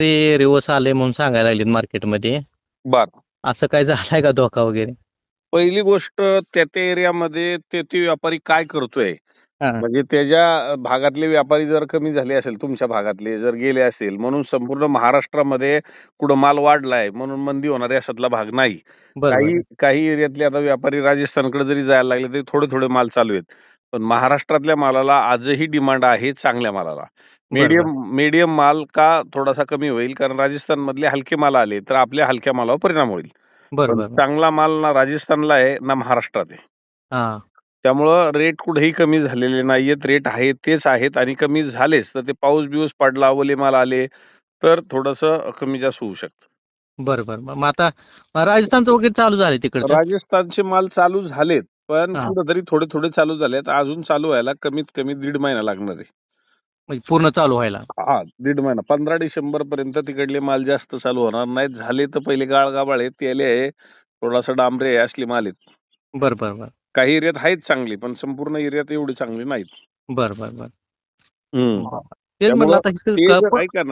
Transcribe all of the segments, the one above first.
ते रिवर्स आले म्हणून सांगायला लागलेत मार्केटमध्ये बर. असं काय झालाय का धोका वगैरे? पहिली गोष्ट त्या त्या एरियामध्ये ते ते व्यापारी काय करतोय? हा. म्हणजे त्याच्या भागातले व्यापारी जर कमी झाले असेल तुमच्या भागातले जर गेले असेल म्हणून संपूर्ण महाराष्ट्रामध्ये कुठं माल वाढलाय म्हणून मंदी होणार याच्यातला भाग नाही. बरोबर. काही काही एरियातले आता व्यापारी राजस्थानकडे जरी जायला लागले तरी थोडे थोडे माल चालू आहेत. पण महाराष्ट्रातल्या मालाला आजही डिमांड आहे चांगल्या मालाला. मीडियम मीडियम माल का थोडासा कमी होईल? कारण राजस्थान मधले हलके माल आले तर आपल्या हलक्या मालावर परिणाम होईल. बरोबर चांगला माल ना राजस्थानला आहे ना महाराष्ट्रात आहे. हा. त्यामुळं रेट कुठेही कमी झालेले नाहीयेत. रेट आहेत तेच आहेत आणि कमी झालेच तर ते पाऊस बिऊस पडला ओले माल आले तर थोडस कमी जास्त होऊ शकतं. बरोबर मग आता राजस्थानचं वगैरे चालू झालंय तिकडचं? राजस्थानचे माल चालू झालेत पण हा. कुठेतरी थोडे थोडे चालू झालेत. अजून चालू व्हायला कमीत कमी दीड महिना लागणार आहे. म्हणजे पूर्ण चालू व्हायला. हा दीड महिना. पंधरा डिसेंबर पर्यंत तिकडले माल जास्त चालू होणार नाहीत. झाले तर पहिले गाळ गाबाळ आहे तेले आहे थोडासा डांबरे आहे असले माल आहेत. बर बर बर. काही एरियात आहेत चांगली पण संपूर्ण एरियात एवढी चांगली नाहीत. बर बर बर. तेच आता ते जर.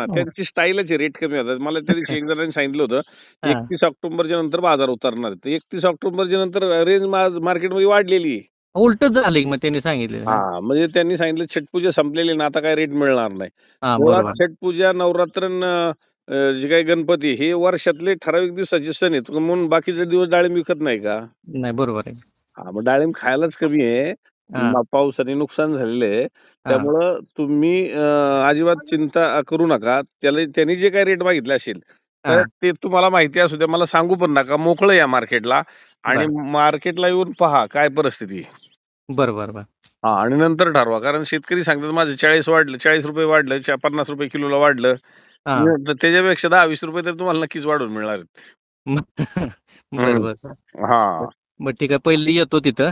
त्यांची स्टाईलच रेट कमी होतात. मला त्या दिवशी एक जणांनी सांगितलं होतं हा. एकतीस ऑक्टोबरच्या नंतर बाजार उतरणार आहे. तर एकतीस ऑक्टोबरच्या नंतर रेंज मार्केटमध्ये वाढलेली आहे. उलटच झालंय मग त्यांनी सांगितलेलं हा. म्हणजे त्यांनी सांगितलं छटपूजा संपलेली ना आता काय रेट मिळणार नाही. हा मुळात बरोबर. छटपूजा नवरात्र जे काही गणपती हे वर्षातले ठराविक दिवसाचे सण आहेत. म्हणून बाकीचे दिवस डाळिंब विकत नाही का? नाही बरोबर आहे. हा मग डाळिंब खायलाच कमी आहे. हा, मा- पावसाने नुकसान झालेलं आहे. हा. त्यामुळं तुम्ही अं, अजिबात चिंता करू नका. त्याला त्यांनी जे काही रेट मागितले असेल तर हा. ते तुम्हाला माहिती असू द्या. मला सांगू पण नका. मोकळं या मार्केटला आणि मार्केटला येऊन पहा काय परिस्थिती आहे. बर बर बर हा आणि नंतर ठरवा. कारण शेतकरी सांगतात माझं चाळीस वाढलं चाळीस रुपये वाढलं पन्नास रुपये किलोला वाढलं. हा. त्याच्यापेक्षा दहा वीस रुपये तर तुम्हाला नक्कीच वाढून मिळणार आहेत. बर बर हा. मग ठीक आहे पहिली येतो तिथं.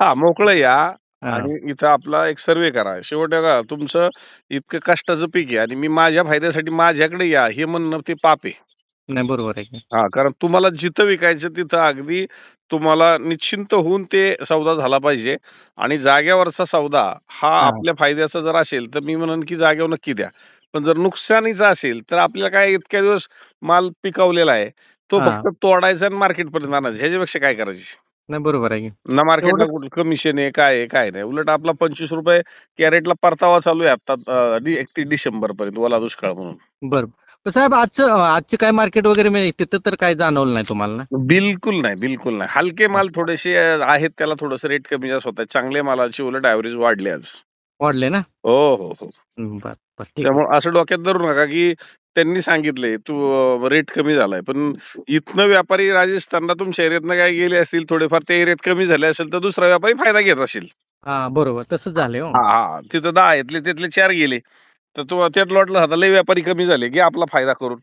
हा मोकळं या हा. आणि इथं आपला एक सर्वे करा. शेवट का तुमचं इतकं कष्टाचं पीक आहे आणि मी माझ्या फायद्यासाठी माझ्याकडे या हे म्हणणं ते पाप आहे. नाही बरोबर आहे की. हा कारण तुम्हाला जिथं विकायचं तिथं अगदी तुम्हाला निश्चिंत होऊन ते सौदा झाला पाहिजे आणि जाग्यावरचा सौदा हा हा. आपल्या फायद्याचा जर असेल तर मी म्हणन की जागेवर नक्की द्या पण जर नुकसानीचा असेल तर आपल्याला काय इतक्या दिवस माल पिकवलेला आहे तो हा. फक्त तोडायचा आणि मार्केट पर्यंत आणायचा ह्याच्यापेक्षा काय करायची नाही बरोबर आहे की. ना मार्केटला एवढं- कुठं कमिशन आहे काय आहे काय नाही उलट आपला पंचवीस रुपये कॅरेटला परतावा चालू आहे आता एकतीस डिसेंबर पर्यंत ओला दुष्काळ म्हणून बर साहेब आजचं आजचे काय मार्केट वगैरे म्हणजे तिथं तर काय जाणवलं नाही तुम्हाला ना? बिलकुल नाही बिलकुल नाही. हलके माल थोडेसे आहेत त्याला थोडस रेट कमी जास्त होत चांगल्या मालाची उलट ऍव्हरेज वाढले आज. वाढले ना? हो हो हो. बर बर ठीक आहे. त्यामुळे असं डोक्यात धरू नका की त्यांनी सांगितले तू रेट कमी झालाय. पण इथनं व्यापारी राजस्थानला तुमच्या एरियातनं काय गेले असतील थोडेफार त्या एरियात कमी झाले असेल तर दुसरा व्यापारी फायदा घेत असेल. हा बरोबर. तसंच झालंय हो. हा हा. तिथं दहा आहेत त्यातले चार गेले. तर तो त्यात लॉटला आता लय व्यापारी कमी झाले. घे आपला फायदा करून.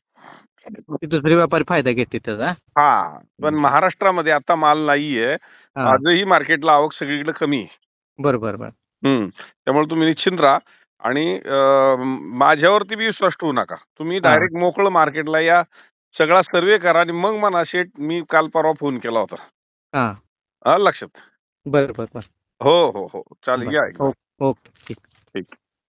ते दुसरे व्यापारी फायदा घेते त्याचा. हा पण महाराष्ट्रामध्ये आता माल नाहीये. हा. आजही मार्केटला आवक सगळीकडे कमी आहे. बर बर बर हम्म त्यामुळे तुम्ही निश्चिंत राहा. आणि अं, माझ्यावरती बी विश्वास ठेवू नका. तुम्ही हा. डायरेक्ट मोकळं मार्केटला या सगळा सर्वे करा आणि मग म्हणा शेठ मी काल परवा फोन केला होता. हा. हा, लक्षात. बर बर बर हो हो हो. चालेल या एकदा. ओके. ठीक. ठीक.